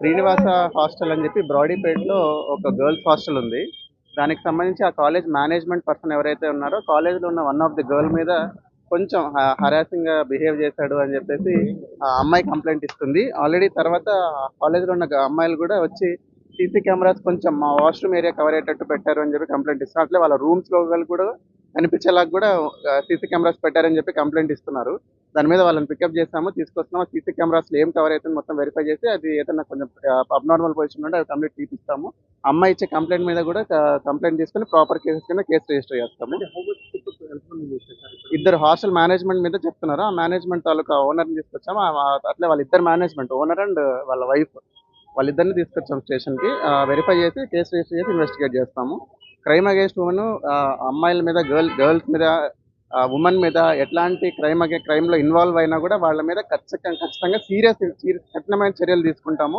Srinivasa hostel అని చెప్పి బ్రాడీపేటలో ఒక గర్ల్స్ హాస్టల్ ఉంది. దానికి సంబంధించి ఆ కాలేజ్ మేనేజ్మెంట్ పర్సన్ ఎవరైతే ఉన్నారో కాలేజ్లో ఉన్న వన్ ఆఫ్ ది గర్ల్ మీద కొంచెం హరాసింగ్గా బిహేవ్ చేశాడు అని చెప్పేసి ఆ అమ్మాయి కంప్లైంట్ ఇస్తుంది. ఆల్రెడీ తర్వాత కాలేజ్లో ఉన్న అమ్మాయిలు కూడా వచ్చి సీసీ కెమెరాస్ కొంచెం మా వాష్రూమ్ ఏరియా కవర్ అయ్యేటట్టు పెట్టారు అని చెప్పి కంప్లైంట్ ఇస్తున్నారు అట్లే వాళ్ళ రూమ్స్లో కూడా కనిపించేలాగా కూడా సీసీ కెమెరాస్ పెట్టారని చెప్పి కంప్లైంట్ ఇస్తున్నారు. దాని మీద వాళ్ళని పికప్ చేస్తాము తీసుకొస్తున్నాము. సీసీ కెమెరాస్ ఏం కవర్ అవుతుంది మొత్తం వెరిఫై చేసి అది ఏదైనా కొంచెం అబ్నార్మల్ పొజిషన్ ఉంటే అది కంప్లీట్ తీపిస్తాము. అమ్మాయి ఇచ్చే కంప్లైంట్ మీద కూడా కంప్లైంట్ తీసుకుని ప్రాపర్ కేసెస్ కింద కేసు రిజిస్టర్ చేస్తాము. ఇద్దరు హాస్టల్ మేనేజ్మెంట్ మీద చెప్తున్నారు. ఆ మేనేజ్మెంట్ తాలూకా ఓనర్ తీసుకొచ్చాము. అట్లే వాళ్ళ ఇద్దరు మేనేజ్మెంట్ ఓనర్ అండ్ వాళ్ళ వైఫ్. వాళ్ళిద్దరిని తీసుకొచ్చాం స్టేషన్కి వెరిఫై చేసి కేసు రిజిస్టర్ చేసి ఇన్వెస్టిగేట్ చేస్తాము. క్రైమ్ అగేన్స్ట్ ఉమెన్ అమ్మాయిల మీద గర్ల్ గర్ల్స్ మీద ఉమెన్ మీద ఎట్లాంటి క్రైమ్ అగే క్రైమ్లో ఇన్వాల్వ్ అయినా కూడా వాళ్ళ మీద ఖచ్చితంగా ఖచ్చితంగా సీరియస్ కఠినమైన చర్యలు తీసుకుంటాము.